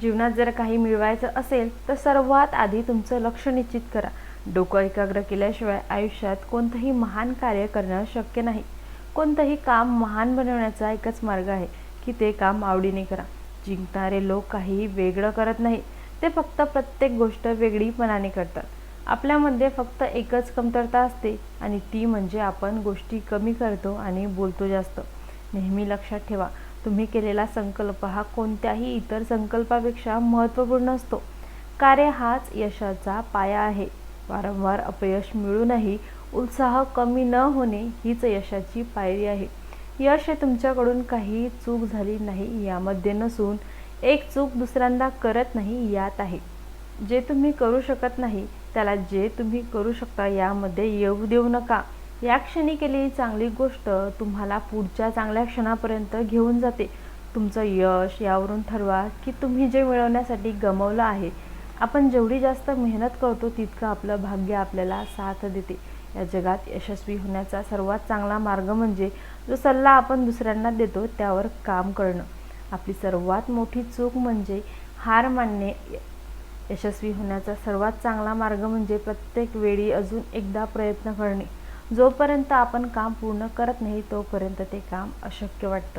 जीवनात जर काही मिळवायचं असेल तर सर्वात आधी तुमचं लक्ष निश्चित करा. डोकं एकाग्र केल्याशिवाय आयुष्यात कोणतंही महान कार्य करणं शक्य नाही. कोणतंही काम महान बनवण्याचा एकच मार्ग आहे की ते काम आवडीने करा. जिंकणारे लोक काहीही वेगळं करत नाही ते फक्त प्रत्येक गोष्ट वेगळीपणाने करतात. आपल्यामध्ये फक्त एकच कमतरता असते आणि ती म्हणजे आपण गोष्टी कमी करतो आणि बोलतो जास्त. नेहमी लक्षात ठेवा तुम्ही केलेला संकल्प हा कोणत्याही इतर संकल्पापेक्षा महत्त्वपूर्ण असतो. कार्य हाच यशाचा पाया आहे. वारंवार अपयश मिळूनही उत्साह कमी न होणे हीच यशाची पायरी आहे. यश हे तुमच्याकडून काही चूक झाली नाही यामध्ये नसून एक चूक दुसऱ्यांदा करत नाही यात आहे. जे तुम्ही करू शकत नाही त्याला जे तुम्ही करू शकता यामध्ये येऊ देऊ नका. या क्षणी केलेली चांगली गोष्ट तुम्हाला पुढच्या चांगल्या क्षणापर्यंत घेऊन जाते. तुमचं यश यावरून ठरवा की तुम्ही जे मिळवण्यासाठी गमवलं आहे आपण जेवढी जास्त मेहनत करतो तितकं आपलं भाग्य आपल्याला साथ देते. या जगात यशस्वी होण्याचा सर्वात चांगला मार्ग म्हणजे जो सल्ला आपण दुसऱ्यांना देतो त्यावर काम करणं. आपली सर्वात मोठी चूक म्हणजे हार मानणे. यशस्वी होण्याचा सर्वात चांगला मार्ग म्हणजे प्रत्येक वेळी अजून एकदा प्रयत्न करणे. जोपर्यंत आपण काम पूर्ण करत नाही तोपर्यंत ते काम अशक्य वाटतं.